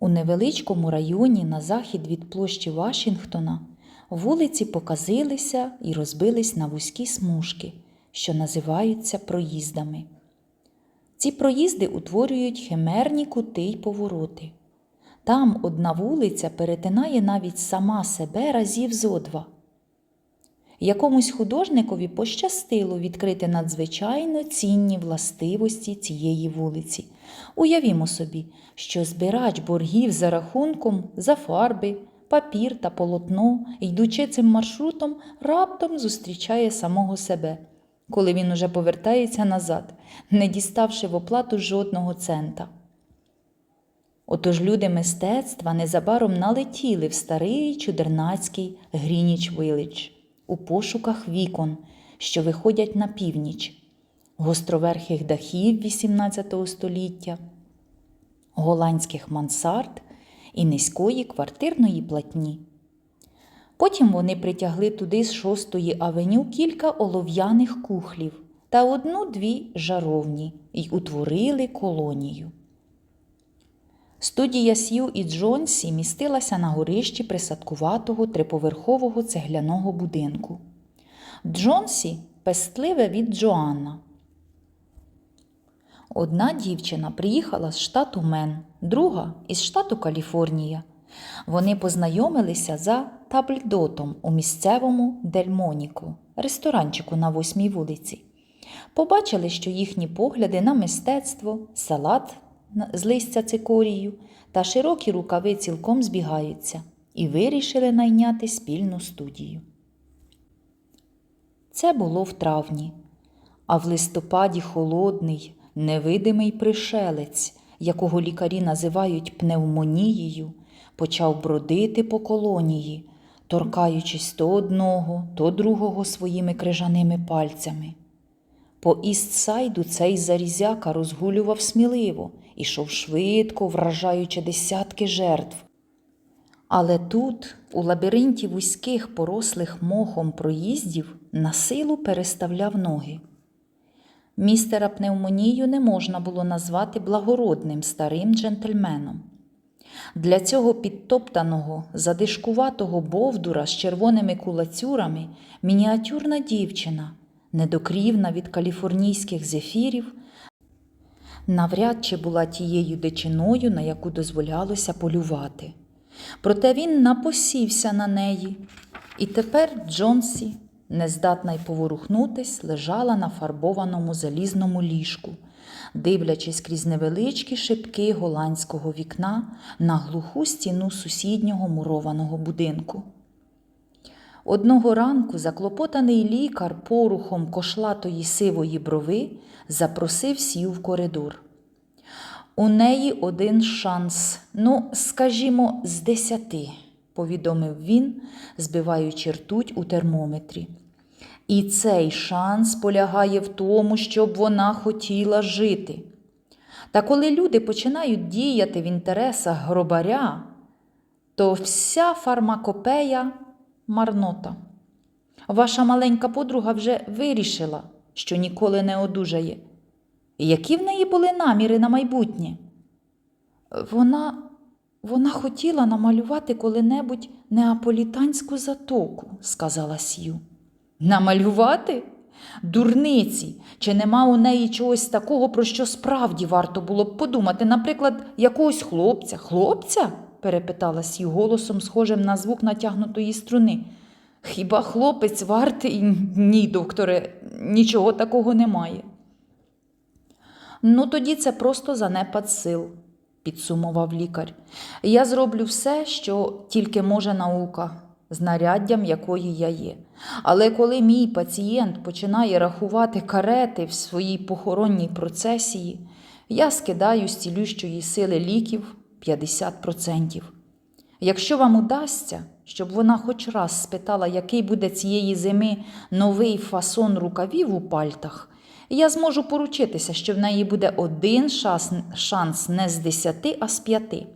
У невеличкому районі на захід від площі Вашингтона вулиці показилися і розбились на вузькі смужки, що називаються проїздами. Ці проїзди утворюють химерні кути й повороти. Там одна вулиця перетинає навіть сама себе разів зо два. Якомусь художникові пощастило відкрити надзвичайно цінні властивості цієї вулиці. Уявімо собі, що збирач боргів за рахунком за фарби, папір та полотно, йдучи цим маршрутом, раптом зустрічає самого себе, коли він уже повертається назад, не діставши в оплату жодного цента. Отож люди мистецтва незабаром налетіли в старий чудернацький Грініч Вилич у пошуках вікон, що виходять на північ, гостроверхих дахів XVIII століття, голландських мансард і низької квартирної платні. Потім вони притягли туди з шостої авеню кілька олов'яних кухлів та одну-дві жаровні й утворили колонію. Студія Сью і Джонсі містилася на горищі присадкуватого триповерхового цегляного будинку. Джонсі пестливе від Джоанна. Одна дівчина приїхала з штату Мен, друга із штату Каліфорнія. Вони познайомилися за табльдотом у місцевому Дельмоніку, ресторанчику на восьмій вулиці. Побачили, що їхні погляди на мистецтво, салат з листя цикорію та широкі рукави цілком збігаються і вирішили найняти спільну студію. Це було в травні, а в листопаді холодний, невидимий пришелець, якого лікарі називають пневмонією, почав бродити по колонії, торкаючись то одного, то другого своїми крижаними пальцями. По Істсайду цей зарізяка розгулював сміливо, ішов швидко, вражаючи десятки жертв. Але тут, у лабіринті вузьких порослих мохом проїздів, на силу переставляв ноги. Містера пневмонію не можна було назвати благородним старим джентльменом. Для цього підтоптаного, задишкуватого бовдура з червоними кулацюрами мініатюрна дівчина, недокрівна від каліфорнійських зефірів, навряд чи була тією дичиною, на яку дозволялося полювати. Проте він напосівся на неї, і тепер Джонсі, нездатна й поворухнутись, лежала на фарбованому залізному ліжку, дивлячись крізь невеличкі шибки голландського вікна на глуху стіну сусіднього мурованого будинку. Одного ранку заклопотаний лікар порухом кошлатої сивої брови запросив сів в коридор. У неї один шанс, ну, скажімо, з десяти, повідомив він, збиваючи ртуть у термометрі. І цей шанс полягає в тому, щоб вона хотіла жити. Та коли люди починають діяти в інтересах гробаря, то вся фармакопея марнота. Ваша маленька подруга вже вирішила, що ніколи не одужає. Які в неї були наміри на майбутнє? Вона вона хотіла намалювати коли-небудь неаполітанську затоку, сказала Сью. Намалювати? Дурниці, чи нема у неї чогось такого, про що справді варто було б подумати, наприклад, якогось хлопця? Хлопця? Перепитала Сью голосом, схожим на звук натягнутої струни. Хіба хлопець вартий? Ні, докторе, нічого такого немає. Ну, тоді це просто занепад сил, підсумував лікар. Я зроблю все, що тільки може наука, знаряддям якої я є. Але коли мій пацієнт починає рахувати карети в своїй похоронній процесії, я скидаю з цілющої сили ліків 50%. Якщо вам удасться, щоб вона хоч раз спитала, який буде цієї зими новий фасон рукавів у пальтах, я зможу поручитися, що в неї буде один шанс, не з десяти, а з п'яти.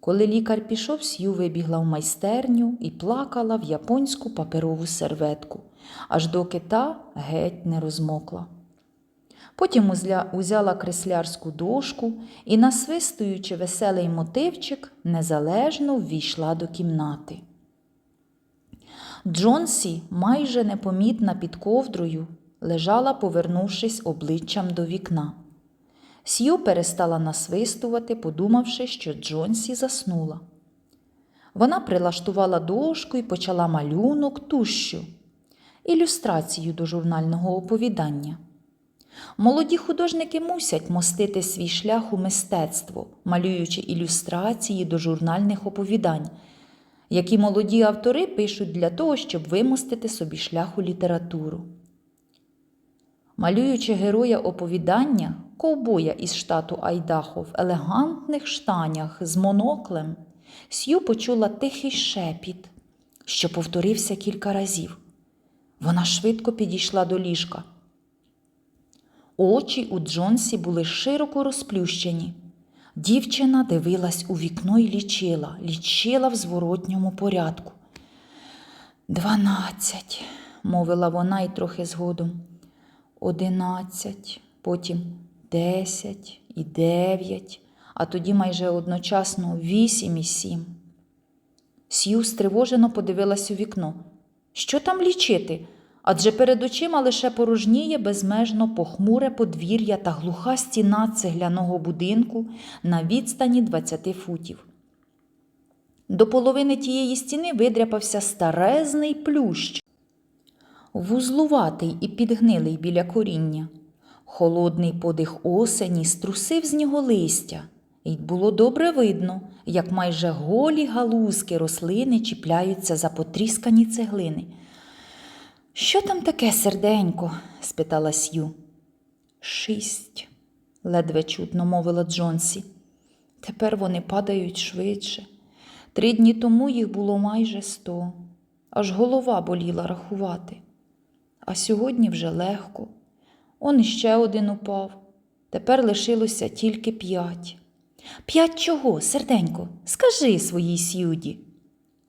Коли лікар пішов, Сью вибігла в майстерню і плакала в японську паперову серветку, аж доки та геть не розмокла. Потім узяла креслярську дошку і, насвистуючи веселий мотивчик, незалежно ввійшла до кімнати. Джонсі, майже непомітна під ковдрою, лежала, повернувшись обличчям до вікна. Сью перестала насвистувати, подумавши, що Джонсі заснула. Вона прилаштувала дошку і почала малюнок тущу, ілюстрацію до журнального оповідання. Молоді художники мусять мостити свій шлях у мистецтво, малюючи ілюстрації до журнальних оповідань, які молоді автори пишуть для того, щоб вимостити собі шлях у літературу. Малюючи героя оповідання, ковбоя із штату Айдахо в елегантних штанях з моноклем, Сью почула тихий шепіт, що повторився кілька разів. Вона швидко підійшла до ліжка. Очі у Джонсі були широко розплющені. Дівчина дивилась у вікно і лічила, лічила в зворотньому порядку. Дванадцять, мовила вона і трохи згодом. Одинадцять, потім десять і дев'ять, а тоді майже одночасно вісім і сім. Сью стривожено подивилась у вікно. Що там лічити? Адже перед очима лише порожніє безмежно похмуре подвір'я та глуха стіна цегляного будинку на відстані 20 футів. До половини тієї стіни видряпався старезний плющ, вузлуватий і підгнилий біля коріння. Холодний подих осені струсив з нього листя, і було добре видно, як майже голі галузки рослини чіпляються за потріскані цеглини. Що там таке, серденько? спитала Сью. Шість, ледве чутно мовила Джонсі. Тепер вони падають швидше. Три дні тому їх було майже сто, аж голова боліла рахувати. А сьогодні вже легко. Он іще один упав. Тепер лишилося тільки п'ять. П'ять чого, серденько? Скажи своїй сюді.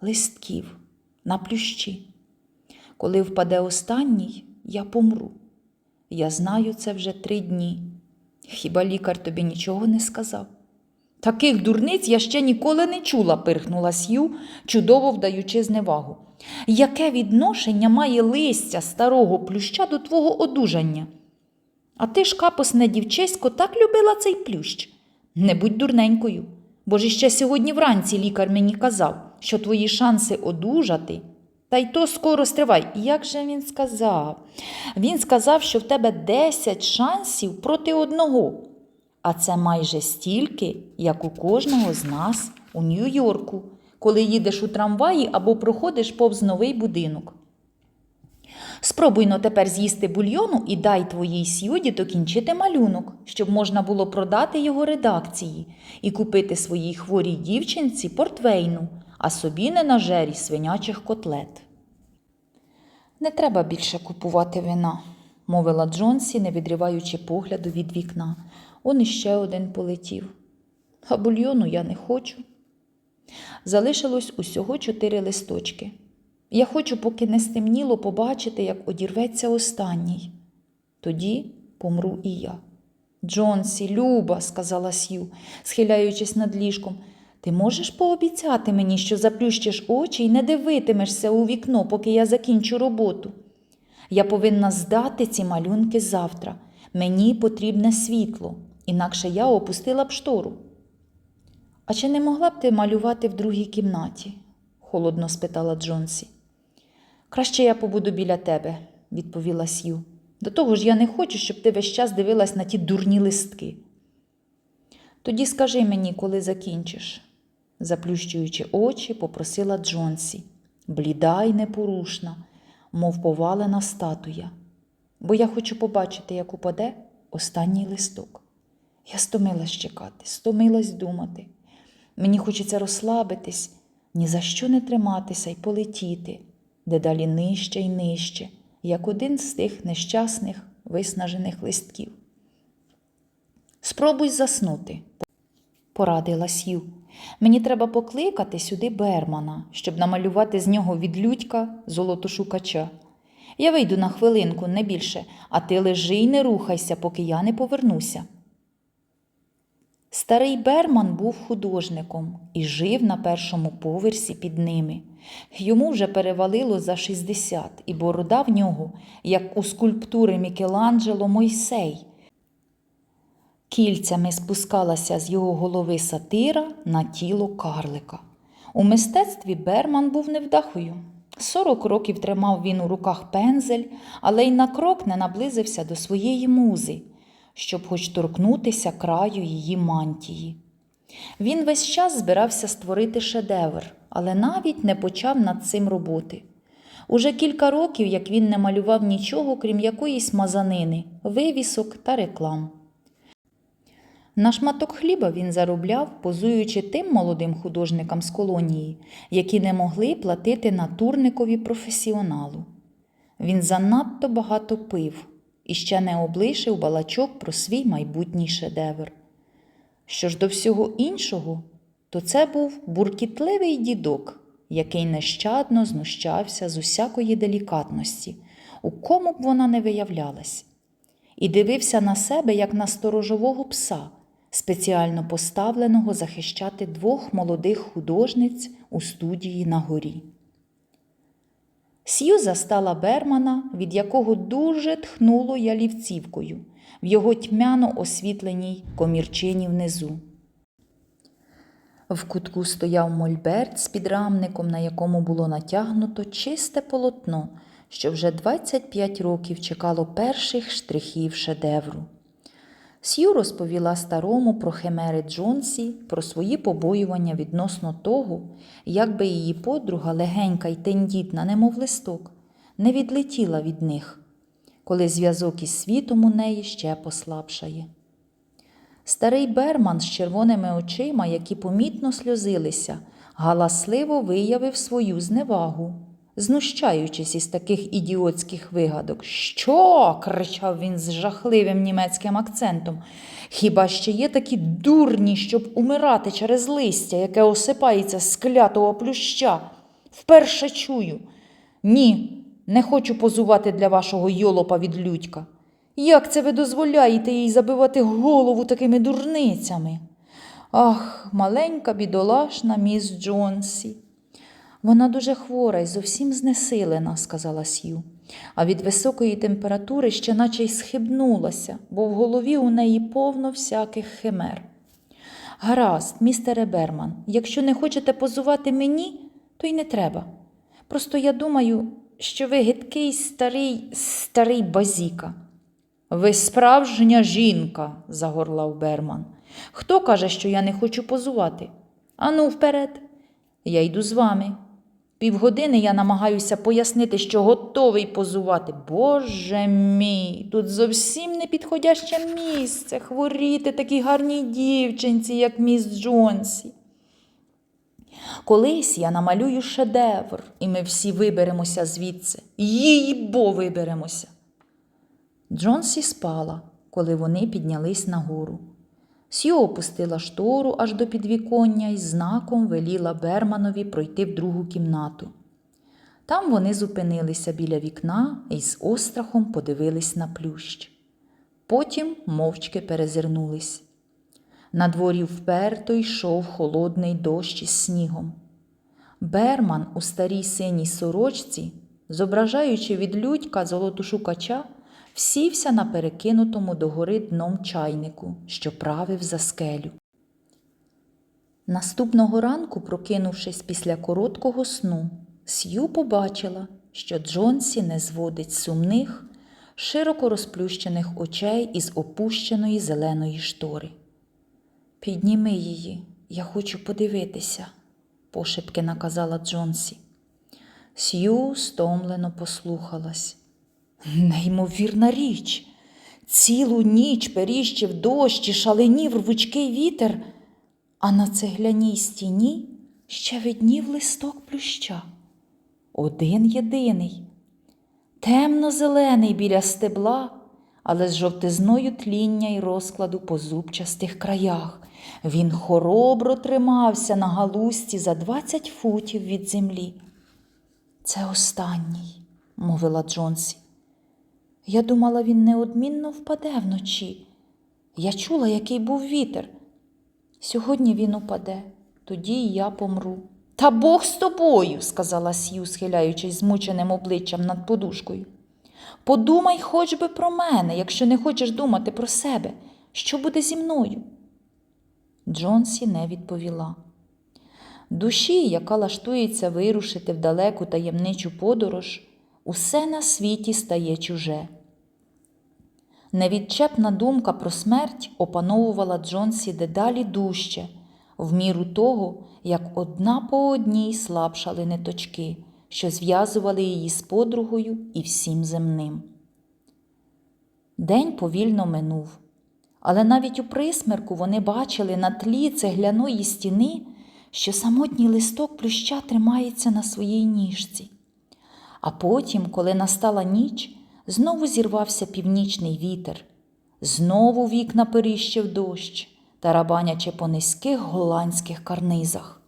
Листків на плющі. Коли впаде останній, я помру. Я знаю це вже три дні. Хіба лікар тобі нічого не сказав? Таких дурниць я ще ніколи не чула, пирхнула Сью, чудово вдаючи зневагу. Яке відношення має листя старого плюща до твого одужання? А ти ж, капосне дівчисько, так любила цей плющ. Не будь дурненькою, бо ж іще сьогодні вранці лікар мені казав, що твої шанси одужати. Та й то скоро стривай. Як же він сказав? Він сказав, що в тебе 10 шансів проти одного. А це майже стільки, як у кожного з нас у Нью-Йорку, коли їдеш у трамваї або проходиш повз новий будинок. Спробуй но тепер з'їсти бульйону і дай твоїй сюді докінчити малюнок, щоб можна було продати його редакції і купити своїй хворій дівчинці портвейну, а собі не на жері свинячих котлет. Не треба більше купувати вина, мовила Джонсі, не відриваючи погляду від вікна. Он іще один полетів. А бульйону я не хочу. Залишилось усього чотири листочки. Я хочу, поки не стемніло, побачити, як одірветься останній. Тоді помру і я. Джонсі, Люба, сказала Сью, схиляючись над ліжком, ти можеш пообіцяти мені, що заплющиш очі і не дивитимешся у вікно, поки я закінчу роботу. Я повинна здати ці малюнки завтра. Мені потрібне світло, інакше я опустила б штору. А чи не могла б ти малювати в другій кімнаті? холодно спитала Джонсі. Краще я побуду біля тебе, відповіла Сью. До того ж я не хочу, щоб ти весь час дивилась на ті дурні листки. Тоді скажи мені, коли закінчиш, заплющуючи очі, попросила Джонсі, бліда й непорушна, мов повалена статуя, бо я хочу побачити, як упаде останній листок. Я стомилась чекати, стомилась думати. Мені хочеться розслабитись, ні за що не триматися й полетіти, дедалі нижче й нижче, як один з тих нещасних виснажених листків. Спробуй заснути, порадила Сью. Мені треба покликати сюди Бермана, щоб намалювати з нього відлюдька золотошукача. Я вийду на хвилинку, не більше, а ти лежи й не рухайся, поки я не повернуся. Старий Берман був художником і жив на першому поверсі під ними. Йому вже перевалило за 60, і борода в нього, як у скульптури Мікеланджело Мойсей. Кільцями спускалася з його голови сатира на тіло карлика. У мистецтві Берман був невдахою. Сорок років тримав він у руках пензель, але й на крок не наблизився до своєї музи, щоб хоч торкнутися краю її мантії. Він весь час збирався створити шедевр, але навіть не почав над цим роботи. Уже кілька років, як він не малював нічого, крім якоїсь мазанини, вивісок та реклам. На шматок хліба він заробляв, позуючи тим молодим художникам з колонії, які не могли платити натурникові професіоналу. Він занадто багато пив і ще не облишив балачок про свій майбутній шедевр. Що ж до всього іншого, то це був буркітливий дідок, який нещадно знущався з усякої делікатності, у кому б вона не виявлялась, і дивився на себе як на сторожового пса, спеціально поставленого захищати двох молодих художниць у студії на горі. Сью застала Бермана, від якого дуже тхнуло ялівцівкою в його тьмяно освітленій комірчині внизу. В кутку стояв мольберт з підрамником, на якому було натягнуто чисте полотно, що вже 25 років чекало перших штрихів шедевру. Сью розповіла старому про химери Джонсі, про свої побоювання відносно того, як би її подруга, легенька й тендітна, немов листок, не відлетіла від них, коли зв'язок із світом у неї ще послабшає. Старий Берман з червоними очима, які помітно сльозилися, галасливо виявив свою зневагу, знущаючись із таких ідіотських вигадок. Що? кричав він з жахливим німецьким акцентом. Хіба ще є такі дурні, щоб умирати через листя, яке осипається з клятого плюща? Вперше чую. Ні, не хочу позувати для вашого йолопа від людька. Як це ви дозволяєте їй забивати голову такими дурницями? Ах, маленька бідолашна міс Джонсі. Вона дуже хвора і зовсім знесилена, сказала Сью, а від високої температури ще наче й схибнулася, бо в голові у неї повно всяких химер. Гаразд, містере Берман, якщо не хочете позувати мені, то й не треба. Просто я думаю, що ви гидкий старий, старий базіка. Ви справжня жінка, загорлав Берман. Хто каже, що я не хочу позувати? Ану, вперед. Я йду з вами. Півгодини я намагаюся пояснити, що готовий позувати. Боже мій, тут зовсім не підходяще місце хворіти такій гарній дівчинці, як міс Джонсі. Колись я намалюю шедевр, і ми всі виберемося звідси. Їй бо виберемося. Джонсі спала, коли вони піднялись нагору. Сью опустила штору аж до підвіконня і знаком веліла Берманові пройти в другу кімнату. Там вони зупинилися біля вікна і з острахом подивились на плющ. Потім мовчки перезирнулись. На дворі вперто йшов холодний дощ із снігом. Берман у старій синій сорочці, зображаючи від людька золоту шукача, всівся на перекинутому догори дном чайнику, що правив за скелю. Наступного ранку, прокинувшись після короткого сну, Сью побачила, що Джонсі не зводить сумних, широко розплющених очей із опущеної зеленої штори. Підніми її, я хочу подивитися, пошепки наказала Джонсі. Сью стомлено послухалась. Неймовірна річ. Цілу ніч періщив дощ і шаленів рвучкий вітер, а на цегляній стіні ще виднів листок плюща. Один єдиний, темно-зелений біля стебла, але з жовтизною тління й розкладу по зубчастих краях. Він хоробро тримався на галузці за двадцять футів від землі. Це останній, мовила Джонсі. Я думала, він неодмінно впаде вночі. Я чула, який був вітер. Сьогодні він упаде, тоді я помру. Та Бог з тобою, сказала Сью, схиляючись змученим обличчям над подушкою. Подумай хоч би про мене, якщо не хочеш думати про себе. Що буде зі мною? Джонсі не відповіла. Душі, яка лаштується вирушити в далеку таємничу подорож, усе на світі стає чуже. Невідчепна думка про смерть опановувала Джонсі дедалі дужче, в міру того, як одна по одній слабшали ниточки, що зв'язували її з подругою і всім земним. День повільно минув, але навіть у присмерку вони бачили на тлі цегляної стіни, що самотній листок плюща тримається на своїй ніжці. А потім, коли настала ніч, знову зірвався північний вітер, знову вікна періщив дощ, тарабанячи по низьких голландських карнизах.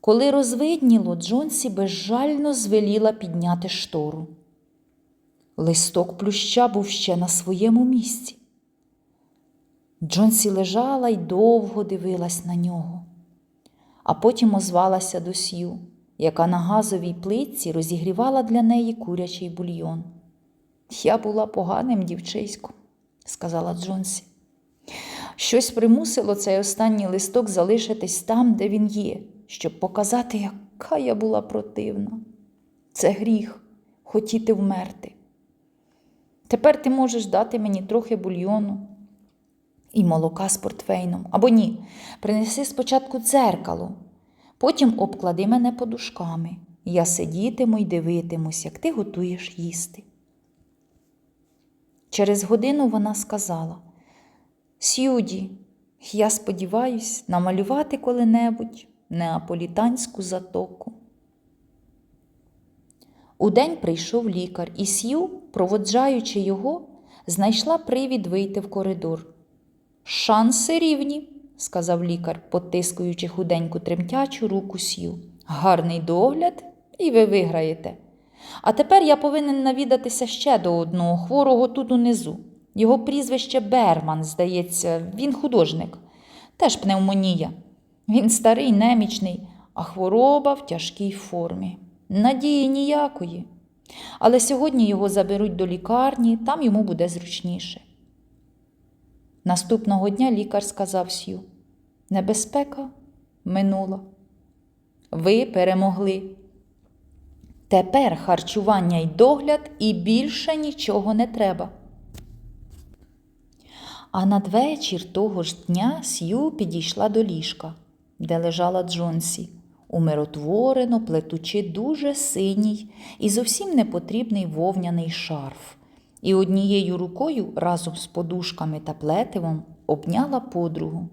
Коли розвидніло, Джонсі безжально звеліла підняти штору. Листок плюща був ще на своєму місці. Джонсі лежала й довго дивилась на нього, а потім озвалася до Сью, яка на газовій плитці розігрівала для неї курячий бульйон. Я була поганим дівчиськом, сказала Джонсі. Щось примусило цей останній листок залишитись там, де він є, щоб показати, яка я була противна. Це гріх хотіти вмерти. Тепер ти можеш дати мені трохи бульйону і молока з портфейном. Або ні, принеси спочатку дзеркало, потім обклади мене подушками. Я сидітиму й дивитимусь, як ти готуєш їсти. Через годину вона сказала Сюді, я сподіваюсь намалювати коли-небудь неаполітанську затоку. Удень прийшов лікар, і Сью, проводжаючи його, знайшла привід вийти в коридор. Шанси рівні, сказав лікар, потискуючи худеньку тремтячу руку Сью. Гарний догляд, і ви виграєте. А тепер я повинен навідатися ще до одного хворого тут унизу. Його прізвище Берман, здається, він художник, теж пневмонія. Він старий, немічний, а хвороба в тяжкій формі. Надії ніякої. Але сьогодні його заберуть до лікарні, там йому буде зручніше. Наступного дня лікар сказав Сью, небезпека минула. Ви перемогли. Тепер харчування й догляд і більше нічого не треба. А надвечір того ж дня Сью підійшла до ліжка, де лежала Джонсі, умиротворено плетучи дуже синій і зовсім непотрібний вовняний шарф, і однією рукою разом з подушками та плетивом обняла подругу.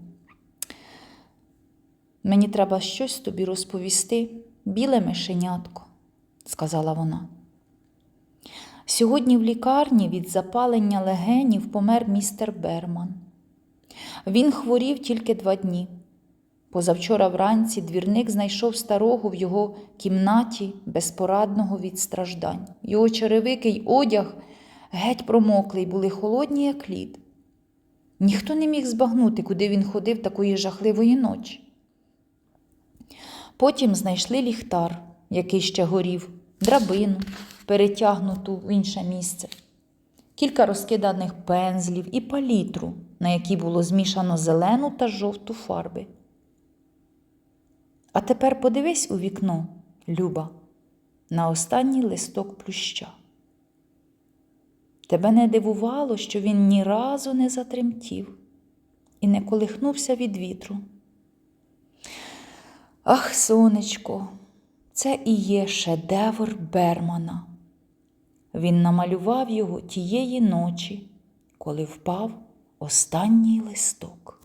Мені треба щось тобі розповісти, біле мишенятко, сказала вона. Сьогодні в лікарні від запалення легенів помер містер Берман. Він хворів тільки два дні. Позавчора вранці двірник знайшов старого в його кімнаті безпорадного від страждань. Його черевики й одяг геть промоклий, були холодні, як лід. Ніхто не міг збагнути, куди він ходив такої жахливої ночі. Потім знайшли ліхтар, який ще горів, драбину, перетягнуту в інше місце, кілька розкиданих пензлів і палітру, на якій було змішано зелену та жовту фарби. А тепер подивись у вікно, Люба, на останній листок плюща. Тебе не дивувало, що він ні разу не затремтів і не колихнувся від вітру. Ах, сонечко, це і є шедевр Бермана. Він намалював його тієї ночі, коли впав останній листок.